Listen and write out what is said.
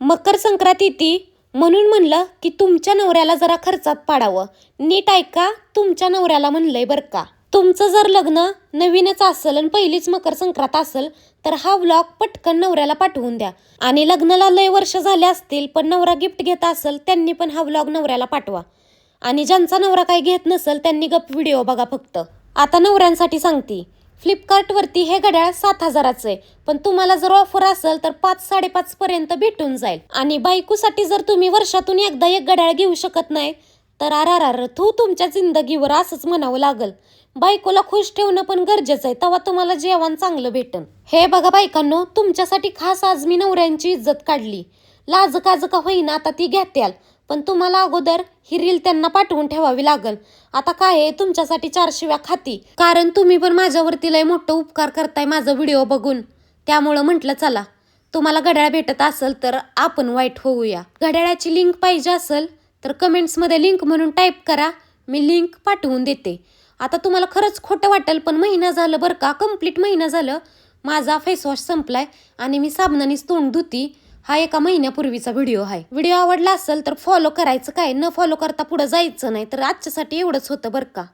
मकर संक्रांत येते म्हणून म्हणलं की तुमच्या नवऱ्याला जरा खर्चात पाडावं. नीट ऐका तुमच्या नवऱ्याला म्हणलंय बरं का. तुमचं जर लग्न नवीनच असेल आणि पहिलीच मकर संक्रांत असेल तर हा व्लॉग पटकन नवऱ्याला पाठवून द्या. आणि लग्नाला लय वर्ष झाले असतील पण नवरा गिफ्ट घेत असेल त्यांनी पण हा व्लॉग नवऱ्याला पाठवा. आणि ज्यांचा नवरा काही घेत नसेल त्यांनी गप व्हिडिओ बघा फक्त. आता नवऱ्यांसाठी सांगते. फ्लिपकार्टवरती हे घड्याळ सात हजाराचं आहे. पण तुम्हाला जर ऑफर असेल तर पाच साडेपाच पर्यंत भेटून जाईल. आणि बायकोसाठी जर तुम्ही वर्षातून एकदा एक घड्याळ घेऊ शकत नाही तर आरारार तू तुमच्या जिंदगीवर असंच म्हणावं लागल. बायकोला खुश ठेवणं पण गरजेचं आहे तेव्हा तुम्हाला जेवण चांगलं भेटन. हे बघा बायकांनो तुमच्यासाठी खास आज मी नवऱ्यांची इज्जत काढली. लाज काज का होईना आता ती घेत्याल. पण तुम्हाला अगोदर ही रील त्यांना पाठवून ठेवावी लागल. आता काय आहे तुमच्यासाठी चार शिव्या खाती. कारण तुम्ही पण माझ्यावरती लय मोठं उपकार करताय माझा व्हिडिओ बघून. त्यामुळं म्हटलं चला तुम्हाला घड्याळ भेटत असेल तर आपण वाईट होऊया. घड्याळाची लिंक पाहिजे असेल तर कमेंट्समध्ये लिंक म्हणून टाईप करा. मी लिंक पाठवून देते. आता तुम्हाला खरंच खोटं वाटेल पण महिना झालं बरं का कंप्लीट महिना झालं. माझा फेसवॉश संपलाय आणि मी साबणानेच तोंड धुती. हा एका महिन्यापूर्वीचा व्हिडिओ आहे. व्हिडिओ आवडला असेल तर फॉलो करायचं काय? न फॉलो करता पुढे जायचं नाही. तर आजच्यासाठी एवढंच होतं बरं का?